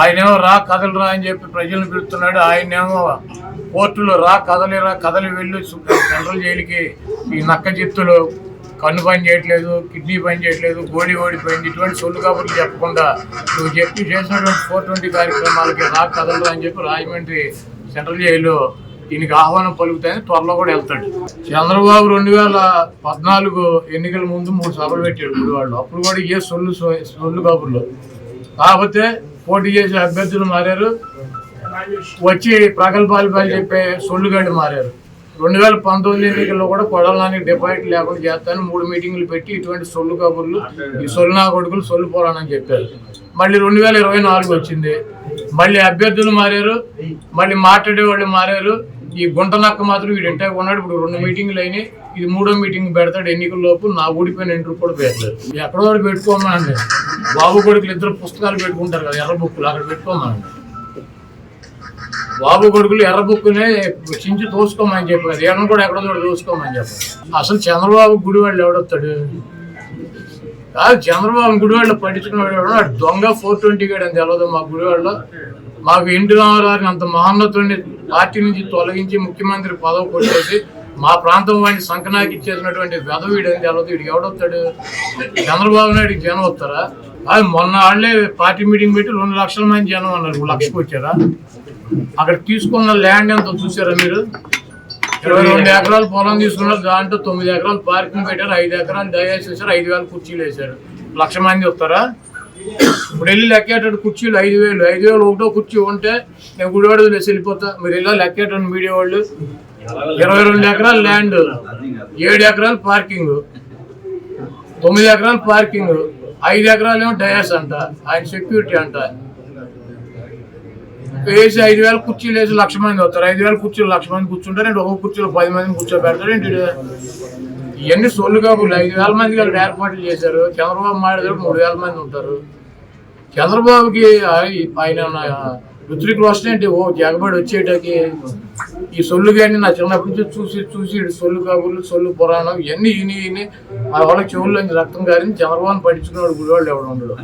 ఆయనేమో రా కథలు రా అని చెప్పి ప్రజలను పిలుస్తున్నాడు. ఆయనేమో కోర్టులో రా కథలు రా కదలి వెళ్ళి సెంట్రల్ జైలుకి ఈ నక్క జిత్తులు కన్ను పని చేయట్లేదు కిడ్నీ పని చేయట్లేదు గోడి ఓడిపోయింది. ఇటువంటి సొల్లు కబుర్లు చెప్పకుండా నువ్వు చెప్పి చేసినటువంటి ఫోర్ ట్వంటీ కార్యక్రమాలకి రా కదలరా అని చెప్పి రాజమండ్రి సెంట్రల్ జైలు దీనికి ఆహ్వానం పలుకుతాయని త్వరలో కూడా వెళ్తాడు. చంద్రబాబు రెండు వేల పద్నాలుగు ఎన్నికల ముందు మూడు సభలు పెట్టాడు గుడివాళ్ళు అప్పుడు కూడా ఏ సొల్లు సొల్లు కబుర్లు కాకపోతే పోటీ చేసే అభ్యర్థులు మారారు. వచ్చి ప్రగల్భాలు పని చెప్పే సొల్లుగాళ్ళు మారారు. రెండు వేల పంతొమ్మిది ఎన్నికల్లో కూడా కొడాలని డిపాజిట్ లేకుండా చేస్తాను మూడు మీటింగులు పెట్టి ఇటువంటి సొల్లు కబుర్లు ఈ సొల్లు నా కొడుకులు సొల్లు పోరానని చెప్పారు. మళ్ళీ రెండు వేల ఇరవై నాలుగు వచ్చింది. మళ్ళీ అభ్యర్థులు మారారు. మళ్ళీ మాట్లాడే వాళ్ళు మారారు. ఈ గుంట నక్క మాత్రం వీడు ఇంటే ఉన్నాడు ఇప్పుడు రెండు మీటింగ్లు అయినాయి. ఇది మూడో మీటింగ్ పెడతాడు ఎన్నికల లోపు. నా ఊడిపోయిన ఇంటర్ కూడా పెడతాడు ఎక్కడో ఒకటి పెట్టుకోమనండి. బాబు కొడుకులు ఇద్దరు పుస్తకాలు పెట్టుకుంటారు కదా ఎర్ర బుక్కులు అక్కడ పెట్టుకోమని బాబు కొడుకులు ఎర్ర బుక్కునే చించి తోసుకోమని చెప్పి కదా ఏమన్నా కూడా ఎక్కడో చోట తోసుకోమని చెప్పి అసలు చంద్రబాబు గుడి వాళ్ళు ఎవడొస్తాడు కాదు చంద్రబాబు గుడి వాళ్ళు పట్టించుకున్నాడు దొంగ ఫోర్ ట్వంటీ గేడ్ అని తెలియదు మా గుడి వాళ్ళు మాకు ఎన్టీ రామారావుని అంత మహోన్నతుడిని పార్టీ నుంచి తొలగించి ముఖ్యమంత్రి పదవి కొట్టేసి మా ప్రాంతం వాడిని సంకనాకి ఇచ్చేసినటువంటి వెదవీడు అని తెలియదు వీడికి ఎవడొస్తాడు చంద్రబాబు నాయుడికి జనం వస్తారా? అది మొన్న వాళ్ళే పార్టీ మీటింగ్ పెట్టి రెండు లక్షల మంది జనం అన్నారు. లక్షకు వచ్చారా? అక్కడ తీసుకున్న ల్యాండ్ ఎంత చూసారా మీరు? ఇరవై రెండు ఎకరాలు పొలం తీసుకున్నారు. దాంట్లో తొమ్మిది ఎకరాలు పార్కింగ్ పెట్టారు. ఐదు ఎకరాలు దయాసి వేసారు ఐదు వేల కుర్చీలు వేశారు. లక్ష మంది వస్తారా? ఇప్పుడు వెళ్ళి లెక్కేటట్టు కుర్చీలు ఐదు వేలు. ఐదు వేలు ఒకటో కుర్చీ ఉంటే నేను గుడివాడ వదిలేసి వెళ్ళిపోతా. మీరు ఇలా లెక్కేటండి మీడియా వాళ్ళు. ఇరవై రెండు ఎకరాలు ల్యాండ్. ఏడు ఎకరాలు పార్కింగ్. తొమ్మిది ఎకరాలు పార్కింగ్. ఐదు ఎకరాలు ఏమో డయాస్ అంట ఆయన సెక్యూరిటీ అంట. వేసి ఐదు వేల కుర్చీలు వేసి లక్ష మంది వస్తారు ఐదు వేల కుర్చీలు లక్ష మంది కూర్చుంటారు అంటే ఒక కుర్చీలో పది మందిని కూర్చోబెడతారు. ఏంటి ఇవన్నీ సొల్లు కాబోలు ఐదు వేల మంది అక్కడ ఏర్పాట్లు చేశారు. చంద్రబాబు మాట్లాడారు మూడు వేల మంది ఉంటారు. చంద్రబాబుకి ఆయన రుత్రిక్ రోషన్ ఏంటి? ఓ జగబడి వచ్చేటకి ఈ సొల్లు కానీ నా చిన్నప్పటి నుంచి చూసి చూసి సొల్లు కబుర్లు సొల్లు పురాణం ఇవన్నీ ఇని ఇని మా వాళ్ళ చెవుల్లో రక్తం గారిని చంద్రబాబు పట్టించుకున్నాడు గుడివాళ్ళు ఎవడు ఉండడు.